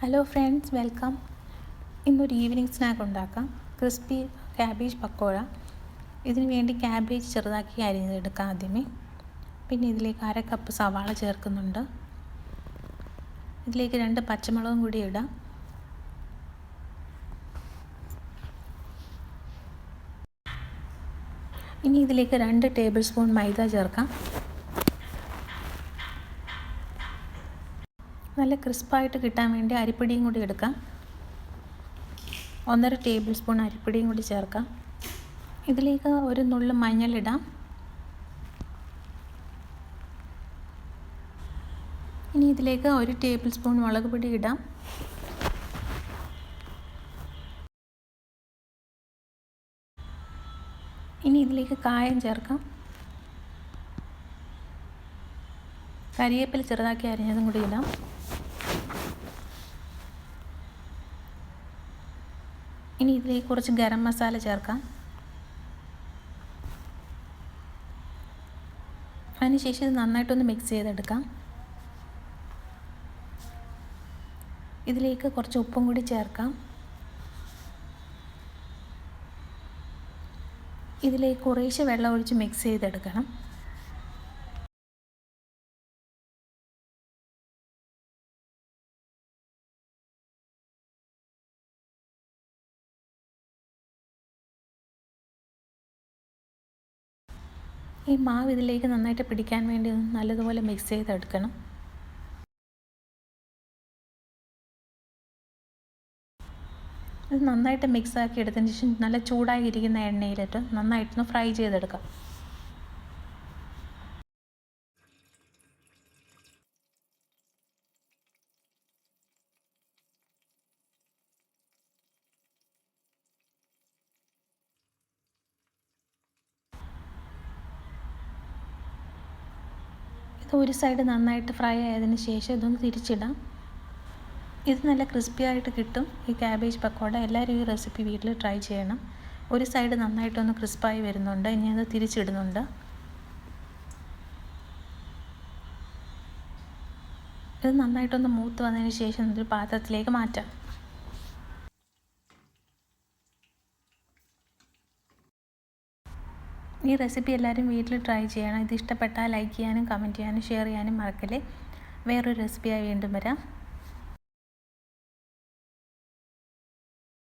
Hello friends welcome ഇന്നൊരു evening snack ഉണ്ടാക്കാം. Crispy cabbage പക്കോഴ ഇതിന് വേണ്ടി ക്യാബേജ് ചെറുതാക്കി അരിഞ്ഞെടുക്കാം ആദ്യമേ. പിന്നെ ഇതിലേക്ക് അര കപ്പ് സവാള ചേർക്കുന്നുണ്ട്. ഇതിലേക്ക് രണ്ട് പച്ചമുളകും കൂടി ഇടാം. ഇനി ഇതിലേക്ക് രണ്ട് ടേബിൾ സ്പൂൺ മൈദ ചേർക്കാം. നല്ല ക്രിസ്പായിട്ട് കിട്ടാൻ വേണ്ടി അരിപ്പൊടിയും കൂടി എടുക്കാം. ഒന്നര ടേബിൾ സ്പൂൺ അരിപ്പൊടിയും കൂടി ചേർക്കാം. ഇതിലേക്ക് ഒരു നുള്ളു മഞ്ഞളിടാം. ഇനി ഇതിലേക്ക് ഒരു ടേബിൾ സ്പൂൺ മുളക് പൊടി ഇടാം. ഇനി ഇതിലേക്ക് കായം ചേർക്കാം. കരിയേപ്പില ചെറുതാക്കി അരിഞ്ഞതും കൂടി ഇടാം. ഇനി ഇതിലേക്ക് കുറച്ച് ഗരം മസാല ചേർക്കാം. അതിനുശേഷം ഇത് നന്നായിട്ടൊന്ന് മിക്സ് ചെയ്തെടുക്കാം. ഇതിലേക്ക് കുറച്ച് ഉപ്പും കൂടി ചേർക്കാം. ഇതിലേക്ക് കുറേശ്ശെ വെള്ളം ഒഴിച്ച് മിക്സ് ചെയ്തെടുക്കണം. ഈ മാവ് ഇതിലേക്ക് നന്നായിട്ട് പിടിക്കാൻ വേണ്ടി നല്ലതുപോലെ മിക്സ് ചെയ്തെടുക്കണം. ഇത് നന്നായിട്ട് മിക്സ് ആക്കി എടുത്തതിന് ശേഷം നല്ല ചൂടായിരിക്കുന്ന എണ്ണയിലിട്ട് നന്നായിട്ടൊന്ന് ഫ്രൈ ചെയ്തെടുക്കാം. ഒരു സൈഡ് നന്നായിട്ട് ഫ്രൈ ആയതിന് ശേഷം ഇതൊന്ന് തിരിച്ചിടാം. ഇത് നല്ല ക്രിസ്പി ആയിട്ട് കിട്ടും. ഈ ക്യാബേജ് പക്കോട എല്ലാവരും ഈ റെസിപ്പി വീട്ടിൽ ട്രൈ ചെയ്യണം. ഒരു സൈഡ് നന്നായിട്ടൊന്ന് ക്രിസ്പായി വരുന്നുണ്ട്. ഇനി അത് തിരിച്ചിടുന്നുണ്ട്. ഇത് നന്നായിട്ടൊന്ന് മൂത്ത് വന്നതിന് ശേഷം ഒരു പാത്രത്തിലേക്ക് മാറ്റാം. ഈ റെസിപ്പി എല്ലാവരും വീട്ടിൽ ട്രൈ ചെയ്യണം. ഇത് ഇഷ്ടപ്പെട്ടാൽ ലൈക്ക് ചെയ്യാനും കമന്റ് ചെയ്യാനും ഷെയർ ചെയ്യാനും മറക്കല്ലേ. വേറൊരു റെസിപ്പിയായി വീണ്ടും വരാം.